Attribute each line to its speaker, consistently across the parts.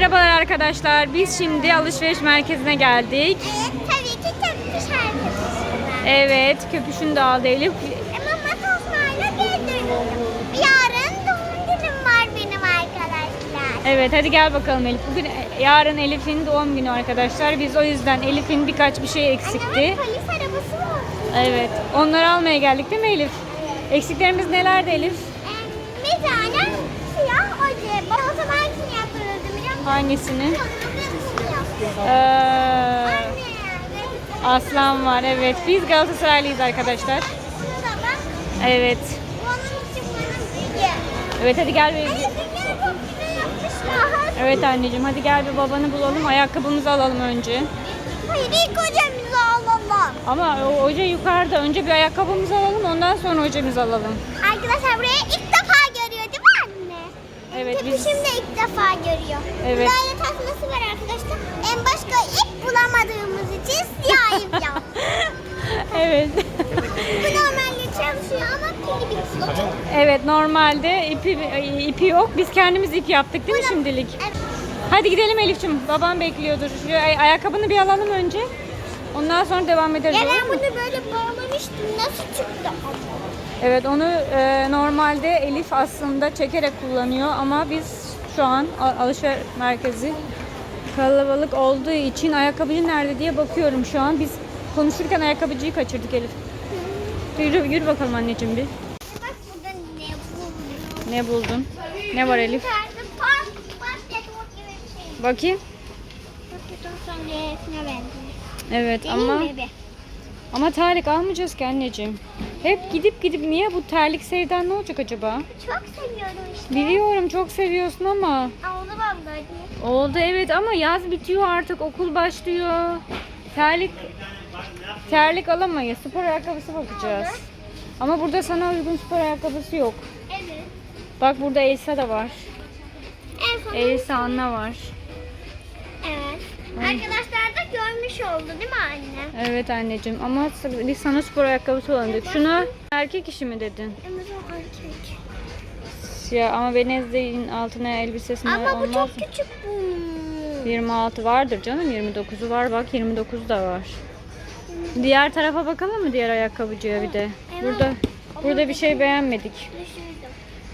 Speaker 1: Merhabalar arkadaşlar. Biz şimdi alışveriş merkezine geldik.
Speaker 2: Evet tabii ki köpüş arkadaşlar.
Speaker 1: Evet, köpüşünü de aldı Elif.
Speaker 2: Ama matoslarla geri. Yarın doğum günüm var benim arkadaşlar.
Speaker 1: Evet, hadi gel bakalım Elif. Bugün yarın Elif'in doğum günü arkadaşlar. Biz o yüzden Elif'in birkaç bir şey eksikti.
Speaker 2: Annemin polis arabası var.
Speaker 1: Evet, onları almaya geldik değil mi Elif? Eksiklerimiz nelerdi Elif?
Speaker 2: Ee, bir tane siyah oje. Ben o zaman kim yaptırırdım biliyor musun?
Speaker 1: Hangisini? Ee, Aslan var evet. Biz Galatasaraylıyız arkadaşlar. Evet. Evet hadi gel bir... Evet anneciğim hadi gel bir babanı bulalım. Ayakkabımızı alalım önce.
Speaker 2: Hayır ilk hocamızı alalım.
Speaker 1: Ama hoca yukarıda. Önce bir ayakkabımızı alalım ondan sonra hocamızı alalım.
Speaker 2: Arkadaşlar burayı ilk defa görüyor değil mi anne?
Speaker 1: Evet, biz-
Speaker 2: de ilk defa görüyor.
Speaker 1: Evet.
Speaker 2: Da tasması var arkadaşlar. En başka ip bulamadığımız için siyah ip yaptık.
Speaker 1: evet.
Speaker 2: Bu normalde çalışıyor ama pili bitiyor.
Speaker 1: evet normalde ipi ipi yok. Biz kendimiz ip yaptık değil mi şimdilik?
Speaker 2: Evet.
Speaker 1: Hadi gidelim Elif'ciğim. Babam bekliyordur. Şu ay- ayakkabını bir alalım önce. Ondan sonra devam ederiz.
Speaker 2: Ya ben bunu böyle bağlamıştım. Nasıl çıktı?
Speaker 1: Evet onu e, normalde Elif aslında çekerek kullanıyor ama biz şu an alışveriş merkezi kalabalık olduğu için ayakkabıcı nerede diye bakıyorum şu an. Biz konuşurken ayakkabıcıyı kaçırdık Elif. Yürü, yürü bakalım anneciğim bir.
Speaker 2: Bak burada ne buldum.
Speaker 1: Ne buldun? Ne var Elif?
Speaker 2: Şey.
Speaker 1: Bakayım. Evet ama ama terlik almayacağız ki anneciğim. Hep gidip gidip niye bu terlik sevdan ne olacak acaba?
Speaker 2: Çok seviyorum işte.
Speaker 1: Biliyorum çok seviyorsun ama
Speaker 2: Aa, onu ben böyle.
Speaker 1: Oldu evet ama yaz bitiyor artık okul başlıyor. Terlik terlik alamayız. Spor ayakkabısı bakacağız. Ama burada sana uygun spor ayakkabısı yok.
Speaker 2: Evet.
Speaker 1: Bak burada Elsa da var.
Speaker 2: Son
Speaker 1: Elsa Anna var.
Speaker 2: Evet. Arkadaşlar da görmüş oldu değil mi anne?
Speaker 1: Evet anneciğim ama biz sana spor ayakkabısı alındık. Şuna erkek işi mi dedin?
Speaker 2: Amazon erkek.
Speaker 1: Ya ama Venezde'nin altına elbisesine
Speaker 2: Ama bu
Speaker 1: olmaz
Speaker 2: çok
Speaker 1: mı?
Speaker 2: küçük bu.
Speaker 1: 26 vardır canım. 29'u var bak 29 da var. Diğer tarafa bakalım mı diğer ayakkabıcıya bir de? Burada burada bir şey beğenmedik.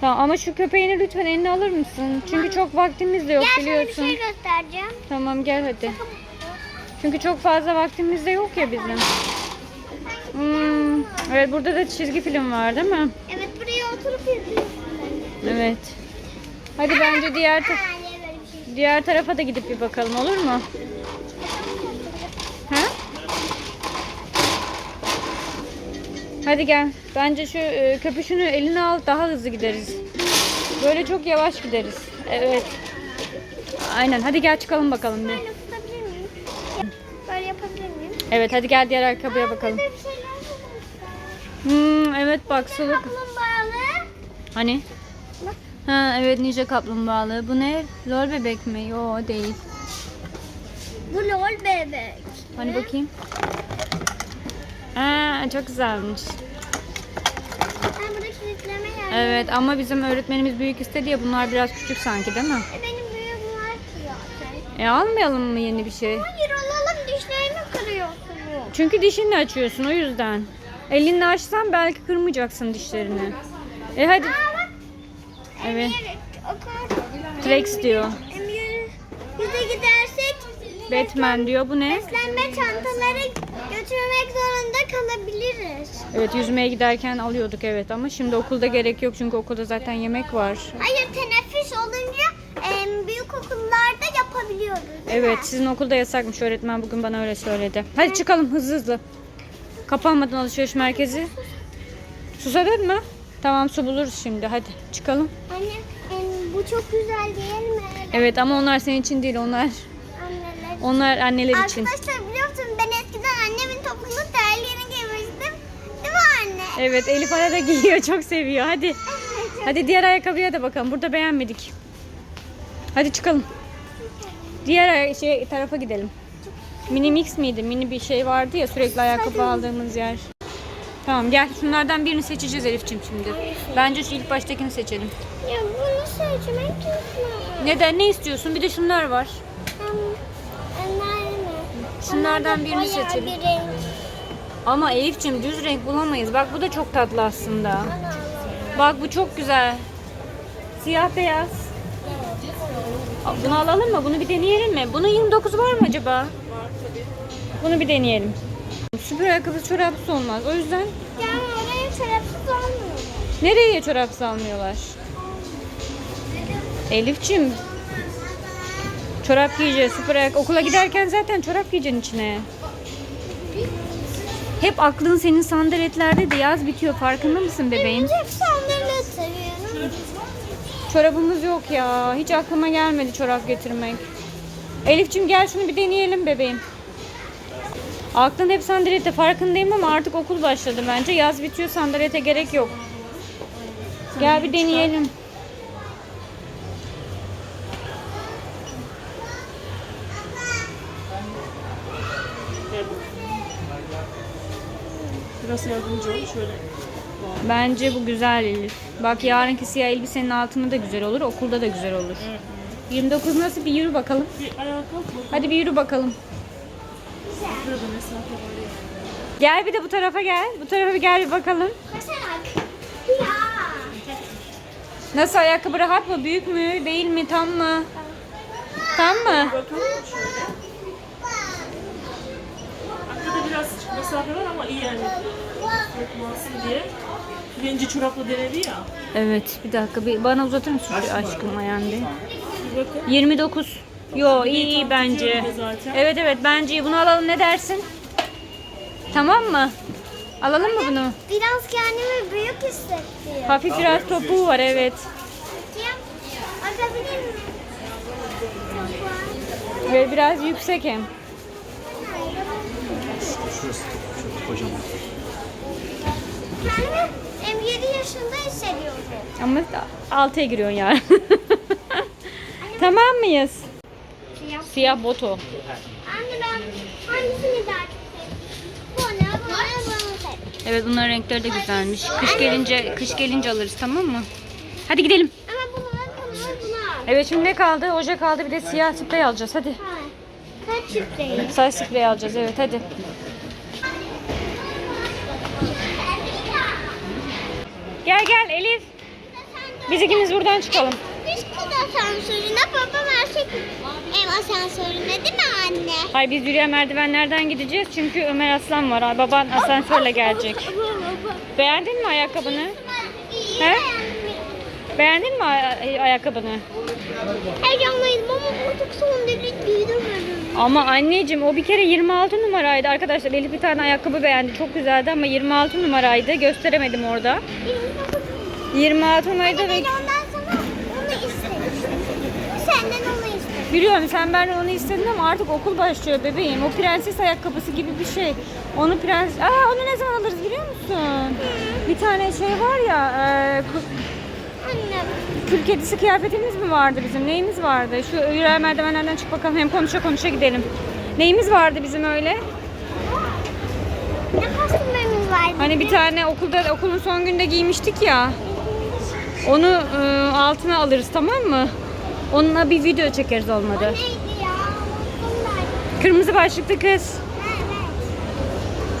Speaker 1: Tamam ama şu köpeğini lütfen eline alır mısın? Çünkü çok vaktimiz de yok
Speaker 2: Gel sana bir
Speaker 1: biliyorsun.
Speaker 2: şey göstereceğim.
Speaker 1: Tamam gel hadi. Çünkü çok fazla vaktimiz de yok ya bizim. Hmm, evet burada da çizgi film var değil mi?
Speaker 2: Evet buraya oturup izliyorsun.
Speaker 1: Evet. Hadi bence diğer ta-
Speaker 2: şey?
Speaker 1: diğer tarafa da gidip bir bakalım olur mu? Ha? Hadi gel. Bence şu e, köpüşünü eline al daha hızlı gideriz. Böyle çok yavaş gideriz. Evet. Aynen. Hadi gel çıkalım bakalım bir.
Speaker 2: Böyle tutabilir miyim? Böyle yapabilir miyim?
Speaker 1: Evet hadi gel diğer ayakkabıya bakalım.
Speaker 2: Bir şeyler bulmuşlar.
Speaker 1: Hmm, evet bak suluk.
Speaker 2: Kaplumbağalı.
Speaker 1: Hani?
Speaker 2: Bak.
Speaker 1: Ha evet ninja kaplumbağalı. Bu ne? Lol bebek mi? Yo değil.
Speaker 2: Bu lol bebek.
Speaker 1: Hani bakayım. Aa, çok güzelmiş.
Speaker 2: Ben burada kilitleme yer.
Speaker 1: Evet ama bizim öğretmenimiz büyük istedi ya bunlar biraz küçük sanki değil mi?
Speaker 2: E, Benim büyüğüm var ki zaten.
Speaker 1: E almayalım mı yeni bir şey?
Speaker 2: Hayır alalım dişlerimi kırıyorsun.
Speaker 1: Çünkü dişinle açıyorsun o yüzden. Elinle açsan belki kırmayacaksın dişlerini. E hadi.
Speaker 2: Aa bak.
Speaker 1: Evet.
Speaker 2: Emir.
Speaker 1: Trex diyor.
Speaker 2: Emir, bize gidersek
Speaker 1: Batman diyor. Bu ne?
Speaker 2: beslenme çantaları götürmek zorunda kalabiliriz.
Speaker 1: Evet yüzmeye giderken alıyorduk evet ama şimdi okulda gerek yok çünkü okulda zaten yemek var.
Speaker 2: Hayır teneffüs olunca em, büyük okullarda yapabiliyoruz. değil
Speaker 1: Evet
Speaker 2: mi?
Speaker 1: sizin okulda yasakmış öğretmen bugün bana öyle söyledi. Hadi çıkalım hızlı hızlı. Kapanmadan alışveriş merkezi. Susadın mı? Tamam su buluruz şimdi hadi çıkalım.
Speaker 2: Anne em, bu çok güzel değil mi?
Speaker 1: Evet ama onlar senin için değil onlar
Speaker 2: Anneler.
Speaker 1: onlar anneler için.
Speaker 2: Arkadaşlar biliyor musun ben eskiden annemin topuklu terliğini giymiştim. Değil mi anne?
Speaker 1: Evet Elif arada giyiyor çok seviyor hadi. Hadi diğer ayakkabıya da bakalım burada beğenmedik. Hadi çıkalım. Diğer şey tarafa gidelim. Mini mix miydi? Mini bir şey vardı ya sürekli ayakkabı aldığımız yer. Tamam gel şunlardan birini seçeceğiz Elif'ciğim şimdi. Bence şu ilk baştakini seçelim.
Speaker 2: Ya bunu seçmek istiyorum.
Speaker 1: Neden? Ne istiyorsun? Bir de şunlar var. Şunlardan birini seçelim.
Speaker 2: bir renk.
Speaker 1: Ama Elif'ciğim düz renk bulamayız. Bak bu da çok tatlı aslında. Bak bu çok güzel. Siyah beyaz. Bunu alalım mı? Bunu bir deneyelim mi? Bunun 29 var mı acaba? Var tabii. Bunu bir deneyelim. Süper ayakkabı çorapsız olmaz. O yüzden
Speaker 2: Yani oraya çorapsız olmuyor.
Speaker 1: nereye çorapsız almıyorlar? Elif'ciğim çorap giyeceğiz. Süper ayak okula giderken zaten çorap giyeceksin içine. Hep aklın senin sandaletlerde de yaz bitiyor. Farkında mısın bebeğim?
Speaker 2: Hep sandalet seviyorum.
Speaker 1: Çorabımız yok ya. Hiç aklıma gelmedi çorap getirmek. Elifçim gel şunu bir deneyelim bebeğim. Aklın hep sandalete farkındayım ama artık okul başladı bence. Yaz bitiyor sandalete gerek yok. Gel bir deneyelim.
Speaker 3: Biraz yardımcı ol şöyle.
Speaker 1: Bence bu güzel Elif. Bak yarınki siyah elbisenin altında da güzel olur. Okulda da güzel olur. 29 nasıl bir yürü bakalım.
Speaker 3: Bir ayağa kalk bak.
Speaker 1: Hadi bir yürü bakalım.
Speaker 3: Burada mesafe var ya.
Speaker 1: Gel bir de bu tarafa gel. Bu tarafa bir gel bir bakalım.
Speaker 2: Ya.
Speaker 1: Nasıl ayakkabı rahat mı? Büyük mü? Değil mi? Tam mı? Tam mı?
Speaker 3: Bakalım şöyle. Biraz mesafe var ama iyi yani. Sokmasın diye. Birinci çorapla denedi ya.
Speaker 1: Evet bir dakika bir bana uzatır mısın şu aşkım ayağını?
Speaker 3: Bir bakın.
Speaker 1: 29. Yo iyi iyi
Speaker 3: tam
Speaker 1: bence.
Speaker 3: zaten.
Speaker 1: Evet evet bence iyi. Bunu alalım ne dersin? Tamam mı? Alalım mı bunu?
Speaker 2: Biraz kendimi büyük hissettim.
Speaker 1: Hafif biraz topuğu var evet.
Speaker 2: Bakayım. Miyim? Var.
Speaker 1: Ve biraz yüksek hem.
Speaker 2: Kendimi em, 7 yaşında hissediyorum.
Speaker 1: Ama 6'ya giriyorsun yani. tamam mıyız?
Speaker 2: Siyah.
Speaker 1: Siyah boto.
Speaker 2: Anne ben hangisini daha çok.
Speaker 1: Evet bunların renkleri de güzelmiş. Kış gelince kış gelince alırız tamam mı? Hadi gidelim.
Speaker 2: Ama bunu al, bunu al, bunu al.
Speaker 1: Evet şimdi ne kaldı? Oje kaldı bir de siyah sprey alacağız hadi.
Speaker 2: Ha. Kaç şifreyi?
Speaker 1: Saç sprey alacağız evet hadi. Gel gel Elif. Biz ikimiz buradan çıkalım.
Speaker 2: Biz kız asansörüne, babam erkek ev asansörüne değil mi anne?
Speaker 1: Hayır biz yürüyen merdivenlerden gideceğiz çünkü Ömer Aslan var. Baban asansörle gelecek. Beğendin mi ayakkabını? He? Beğendin mi ay- ayakkabını?
Speaker 2: Heyecanlıydım ama artık son derece giydiremedim.
Speaker 1: Ama anneciğim o bir kere 26 numaraydı arkadaşlar. Elif bir tane ayakkabı beğendi. Çok güzeldi ama 26 numaraydı. Gösteremedim orada. 26 numaraydı ve. Biliyorum sen benden onu istedin ama artık okul başlıyor bebeğim. O prenses ayakkabısı gibi bir şey. Onu prens... Aa onu ne zaman alırız biliyor musun? Bir tane şey var ya... E. kül kedisi kıyafetimiz mi vardı bizim? Neyimiz vardı? Şu yürüyen merdivenlerden çık bakalım. Hem konuşa konuşa gidelim. Neyimiz vardı bizim öyle?
Speaker 2: Ne kostümlerimiz vardı?
Speaker 1: Hani bir tane okulda okulun son günde giymiştik ya. Onu e, altına alırız tamam mı? Onunla bir video çekeriz olmadı.
Speaker 2: Neydi ya?
Speaker 1: Kırmızı başlıklı kız.
Speaker 2: Evet.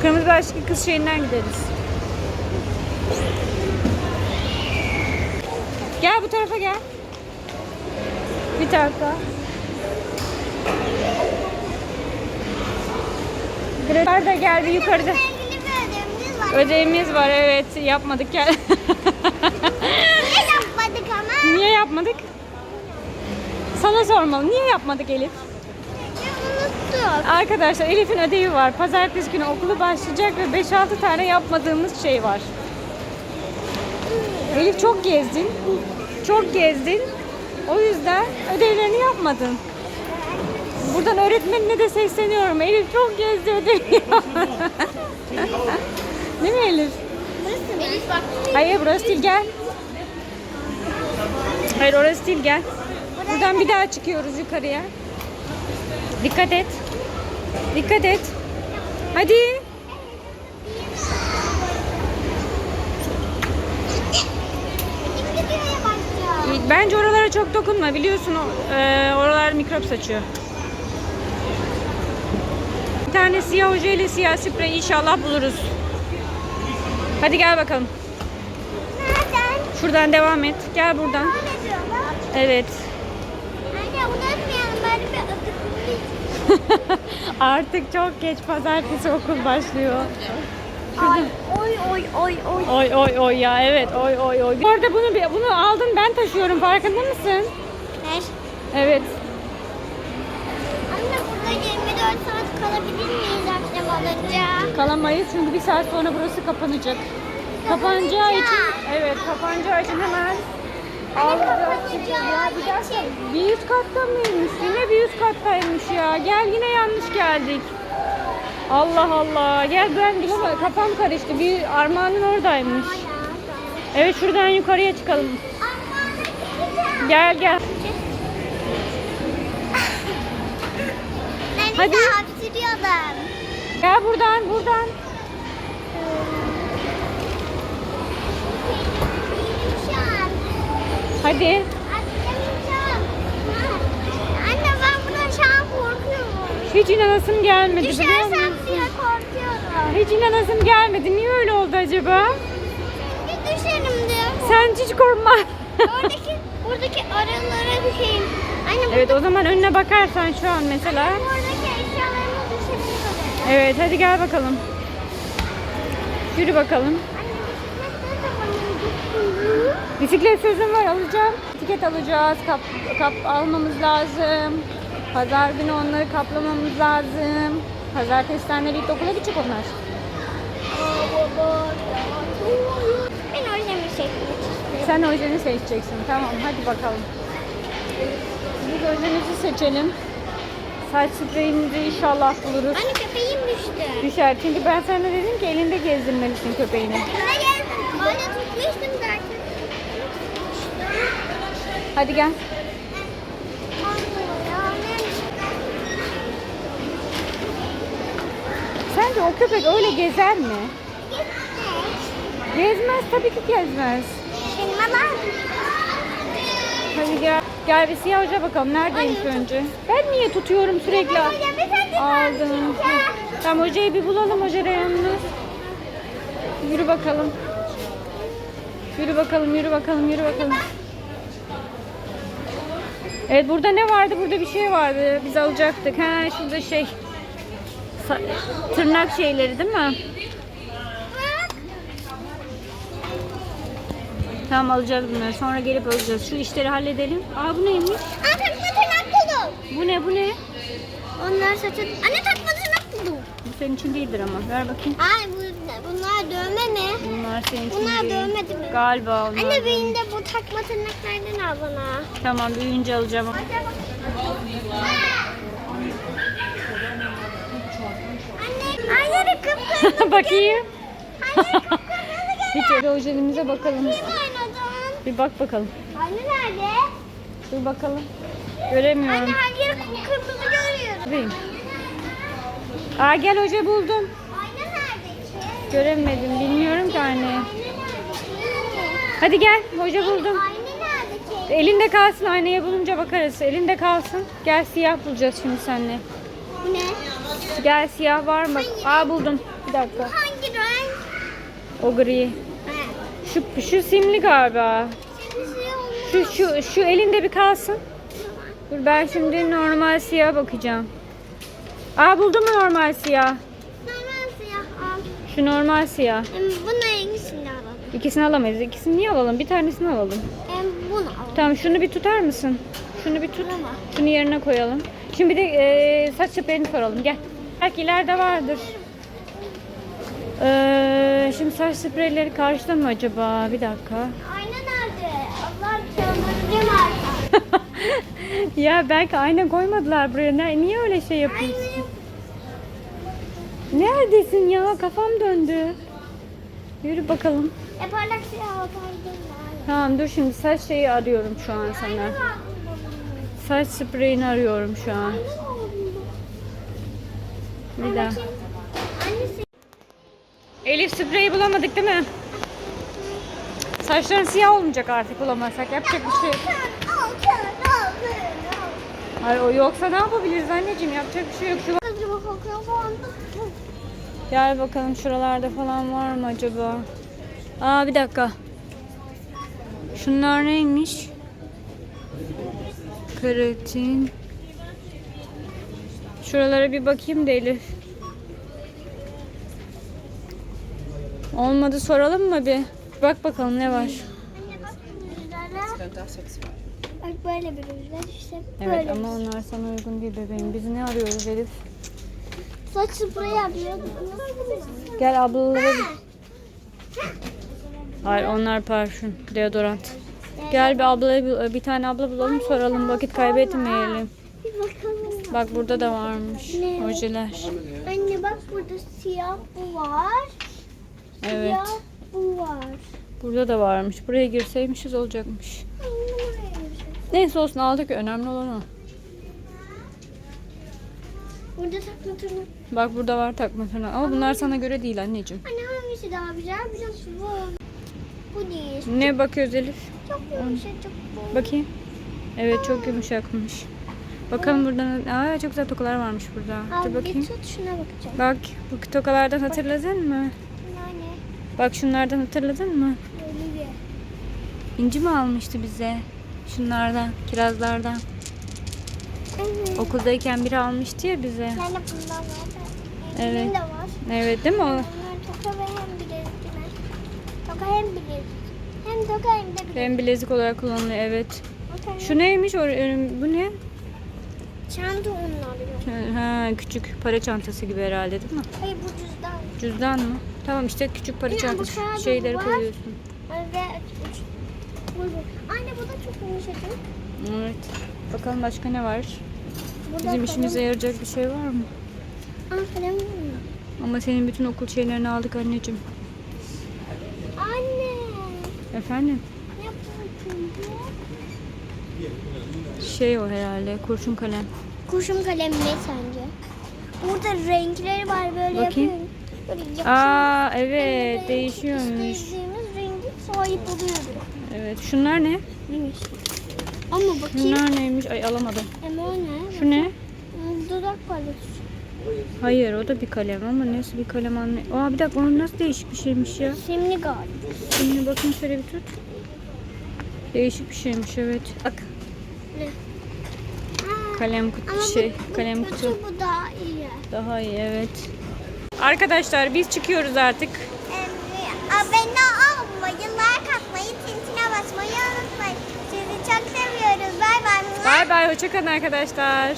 Speaker 1: Kırmızı başlıklı kız şeyinden gideriz. Gel bu tarafa gel. Bir tarafa. Yukarıda gel bir yukarıda.
Speaker 2: Ödevimiz var.
Speaker 1: Ödevimiz var evet yapmadık gel.
Speaker 2: Ne yapmadık ama?
Speaker 1: Niye yapmadık? Sana sormalı. Niye yapmadık Elif? Arkadaşlar Elif'in ödevi var. Pazartesi günü okulu başlayacak ve 5-6 tane yapmadığımız şey var. Elif çok gezdin. Çok gezdin. O yüzden ödevlerini yapmadın. Buradan öğretmenine de sesleniyorum. Elif çok gezdi ödevi yapmadı. Değil mi Elif? Hayır burası değil gel. Hayır orası değil gel. Buradan bir daha çıkıyoruz yukarıya. Dikkat et. Dikkat et. Hadi. Bence oralara çok dokunma biliyorsun o- e, oralar mikrop saçıyor. Bir tane siyah ojeyle siyah sprey inşallah buluruz. Hadi gel bakalım.
Speaker 2: Nereden?
Speaker 1: Şuradan devam et. Gel buradan. Evet.
Speaker 2: Anne unutmayalım böyle bir adıklı
Speaker 1: Artık çok geç pazartesi okul başlıyor.
Speaker 2: Ay oy oy oy oy.
Speaker 1: Oy oy oy ya evet oy oy oy. Orada bunu bir- bunu aldım ben taşıyorum farkında mısın?
Speaker 2: Ver.
Speaker 1: Evet.
Speaker 2: Anne burada 24 saat kalabilir miyiz akşam olunca?
Speaker 1: Kalamayız çünkü bir saat sonra burası kapanacak. Kapanacağı için evet kapanacağı için hemen. Ya bir dakika bir üst katta mıymış? Yine bir üst kattaymış ya. Gel yine yanlış geldik. Allah Allah. Gel ben ama kafam karıştı. Bir armağanın oradaymış. Evet şuradan yukarıya çıkalım. Gel gel.
Speaker 2: Nerede
Speaker 1: Hadi.
Speaker 2: hapşırıyordum.
Speaker 1: Gel buradan buradan. Hadi.
Speaker 2: Anne ben buradan şu an korkuyorum.
Speaker 1: Hiç inanasım gelmedi biliyor musun? Hiç inanasım gelmedi. Niye öyle oldu acaba?
Speaker 2: Çünkü düşerim.
Speaker 1: Sen hiç korkma.
Speaker 2: Oradaki, buradaki aralara düşeyim. Anne
Speaker 1: evet o zaman önüne bakarsan şu an mesela.
Speaker 2: buradaki eşyalarıma düşebilirim.
Speaker 1: Evet hadi gel bakalım. Yürü bakalım.
Speaker 2: Anne? Bisiklet
Speaker 1: sözüm var alacağım. Etiket alacağız. Kap, kap almamız lazım. Pazar günü onları kaplamamız lazım. Pazartesiden de ilkokula gidecek onlar.
Speaker 2: Ben orijinal şeklini çiziyorum.
Speaker 1: Sen ojeni seçeceksin. Tamam hadi bakalım. Biz ojemizi seçelim. Saç spreyimizi inşallah buluruz.
Speaker 2: Anne köpeğim düştü.
Speaker 1: Düşer. Çünkü ben sana dedim ki elinde gezdirmelisin köpeğini.
Speaker 2: Hayır. Öyle tutmuştum zaten.
Speaker 1: Hadi gel. Sence o köpek öyle gezer mi? Gezmez tabii ki gezmez. Hadi gel. Gel bir siyah hoca bakalım. Neredeymiş önce? Ben niye tutuyorum sürekli? Aldım. Tamam hocayı bir bulalım hoca reyonunu. Yürü bakalım. Yürü bakalım, yürü bakalım, yürü bakalım. Evet burada ne vardı? Burada bir şey vardı. Biz alacaktık. Ha şurada şey. Tırnak şeyleri değil mi? Tamam alacağız bunları. Sonra gelip alacağız. Şu işleri halledelim. Aa bu neymiş?
Speaker 2: Aa takma tırnak buldum.
Speaker 1: Bu ne bu ne?
Speaker 2: Onlar saçın... Anne takma tırnak buldum.
Speaker 1: Bu senin için değildir ama. Ver bakayım.
Speaker 2: Ay bu, bunlar dövme mi?
Speaker 1: Bunlar senin için
Speaker 2: Bunlar
Speaker 1: değil.
Speaker 2: dövme değil mi?
Speaker 1: Galiba onlar.
Speaker 2: Anne benim de bu takma tırnaklardan al bana.
Speaker 1: Tamam büyüyünce alacağım.
Speaker 2: Anne, hayır kıpkırmızı.
Speaker 1: Bakayım.
Speaker 2: Hayır kıpkırmızı
Speaker 1: Hiç öyle ojelimize bakalım.
Speaker 2: Biz oynadın.
Speaker 1: Bir bak bakalım.
Speaker 2: Anne nerede?
Speaker 1: Dur bakalım. Göremiyorum.
Speaker 2: Anne her yeri kıpkırmızı görüyorum.
Speaker 1: Buradayım. Aa gel hoca buldum.
Speaker 2: Ayna nerede ki?
Speaker 1: Göremedim. Bilmiyorum ki anne. Hadi gel. Hoca buldum.
Speaker 2: Ayna nerede ki?
Speaker 1: Elinde kalsın. Aynaya bulunca bakarız. Elinde kalsın. Gel siyah bulacağız şimdi seninle. Gel siyah var mı? Aa buldum. Bir dakika.
Speaker 2: Hangi renk?
Speaker 1: O gri. Şu, şu simli galiba. Şu, şu, şu elinde bir kalsın. Dur ben şimdi normal siyah bakacağım. Aa buldum mu normal siyah?
Speaker 2: Normal siyah al.
Speaker 1: Şu normal siyah.
Speaker 2: Bunu hangisini alalım?
Speaker 1: İkisini alamayız. İkisini niye alalım? Bir tanesini alalım.
Speaker 2: Bunu alalım.
Speaker 1: Tamam şunu bir tutar mısın? Şunu bir tut. Şunu yerine koyalım. Şimdi bir de e, saç spreyini soralım. Gel. Belki ileride vardır. Ee, şimdi saç spreyleri karşıda mı acaba? Bir dakika.
Speaker 2: Ayna nerede? Allah artık.
Speaker 1: ya belki ayna koymadılar buraya. Niye öyle şey yapıyorsun? Neredesin ya? Kafam döndü. Yürü bakalım.
Speaker 2: e, parlak var.
Speaker 1: Tamam dur şimdi saç şeyi arıyorum şu an sana. Saç spreyini arıyorum şu an. Bir daha. Elif spreyi bulamadık değil mi? Saçların siyah olmayacak artık bulamazsak. Yapacak bir şey yok. Hayır, o yoksa ne yapabiliriz anneciğim? Yapacak bir şey yok. Şu. Gel bakalım şuralarda falan var mı acaba? Aa bir dakika. Şunlar neymiş? Keratin. Şuralara bir bakayım da Elif. Olmadı soralım mı bir? Bak bakalım ne var.
Speaker 2: Bak böyle bir rüzgar işte böyle.
Speaker 1: Evet ama onlar sana uygun değil bebeğim. Biz ne arıyoruz Elif?
Speaker 2: Saç spreyi yapıyor.
Speaker 1: Gel ablalara bir... Hayır onlar parfüm, deodorant. Gel bir ablaya bir, bir tane abla bulalım soralım vakit kaybetmeyelim.
Speaker 2: Bir bakalım.
Speaker 1: Bak burada da varmış
Speaker 2: Ne?
Speaker 1: ojeler.
Speaker 2: Anne bak burada siyah bu var.
Speaker 1: Evet.
Speaker 2: Siyah bu var.
Speaker 1: Burada da varmış. Buraya girseymişiz olacakmış. Neyse olsun aldık önemli olan o.
Speaker 2: Burada takma tırnak.
Speaker 1: Bak burada var takma tırnak. Ama bunlar sana göre değil anneciğim.
Speaker 2: Anne hangisi daha güzel? Biraz bu. Bu değil.
Speaker 1: Ne bakıyoruz Elif?
Speaker 2: Çok yumuşacık bu.
Speaker 1: Bakayım. Evet çok yumuşakmış. Bakalım buradan. Aa çok güzel tokalar varmış burada.
Speaker 2: Al
Speaker 1: Dur
Speaker 2: bir
Speaker 1: bakayım.
Speaker 2: tut şuna bakacağım.
Speaker 1: Bak bu tokalardan hatırladın mı?
Speaker 2: Anne.
Speaker 1: Bak şunlardan hatırladın mı?
Speaker 2: Böyle bir.
Speaker 1: İnci mi almıştı bize? Şunlardan, kirazlardan.
Speaker 2: Evet.
Speaker 1: Okuldayken biri almıştı ya bize.
Speaker 2: Yani bundan var.
Speaker 1: Evet.
Speaker 2: Benim de var.
Speaker 1: Evet değil mi o?
Speaker 2: Bunlar toka ve hem bilezikler. Toka hem bilezik. Hem toka hem de bilezik.
Speaker 1: Hem bilezik olarak kullanılıyor evet. Şu neymiş? O, bu ne?
Speaker 2: Çanta onları.
Speaker 1: Ha, küçük para çantası gibi herhalde değil mi?
Speaker 2: Hayır bu cüzdan.
Speaker 1: Cüzdan mı? Tamam işte küçük para çantası şeyleri
Speaker 2: var.
Speaker 1: koyuyorsun.
Speaker 2: Ve. Anne bu da çok yumuşacık.
Speaker 1: Evet. Bakalım başka ne var?
Speaker 2: Burada
Speaker 1: Bizim
Speaker 2: kalem-
Speaker 1: işimize yarayacak bir şey var mı?
Speaker 2: Aa kalem var.
Speaker 1: Ama senin bütün okul şeylerini aldık anneciğim.
Speaker 2: Anne.
Speaker 1: Efendim?
Speaker 2: Ne yapıyorsun bu?
Speaker 1: Şey o herhalde kurşun kalem.
Speaker 2: Kurşun kalem ne sence? Burada renkleri var böyle
Speaker 1: Bakayım.
Speaker 2: yapıyorum. Böyle.
Speaker 1: Aa evet
Speaker 2: Renk
Speaker 1: değişiyormuş.
Speaker 2: İstediğimiz rengi sahip oluyoruz.
Speaker 1: Evet şunlar ne?
Speaker 2: Neymiş? Ama bakayım.
Speaker 1: Şunlar neymiş? Ay alamadım.
Speaker 2: Ama o ne?
Speaker 1: Şu ne?
Speaker 2: Dudak paletti.
Speaker 1: Hayır o da bir kalem ama nasıl bir kalem anne? Aa bir dakika onun nasıl değişik bir şeymiş ya.
Speaker 2: Simli galiba.
Speaker 1: Şimdi bakın şöyle bir tut. Değişik bir şeymiş evet. Bak
Speaker 2: Ne?
Speaker 1: Kalem
Speaker 2: ama
Speaker 1: kutu
Speaker 2: bu-
Speaker 1: şey
Speaker 2: bu
Speaker 1: kalem
Speaker 2: kötü,
Speaker 1: kutu.
Speaker 2: Bu daha iyi.
Speaker 1: Daha iyi evet. Arkadaşlar biz çıkıyoruz artık.
Speaker 2: Abone olmayı, like atmayı, tintine basmayı unutmayın. Sizi çok seviyoruz. Bay bay.
Speaker 1: Bay bay hoşçakalın arkadaşlar.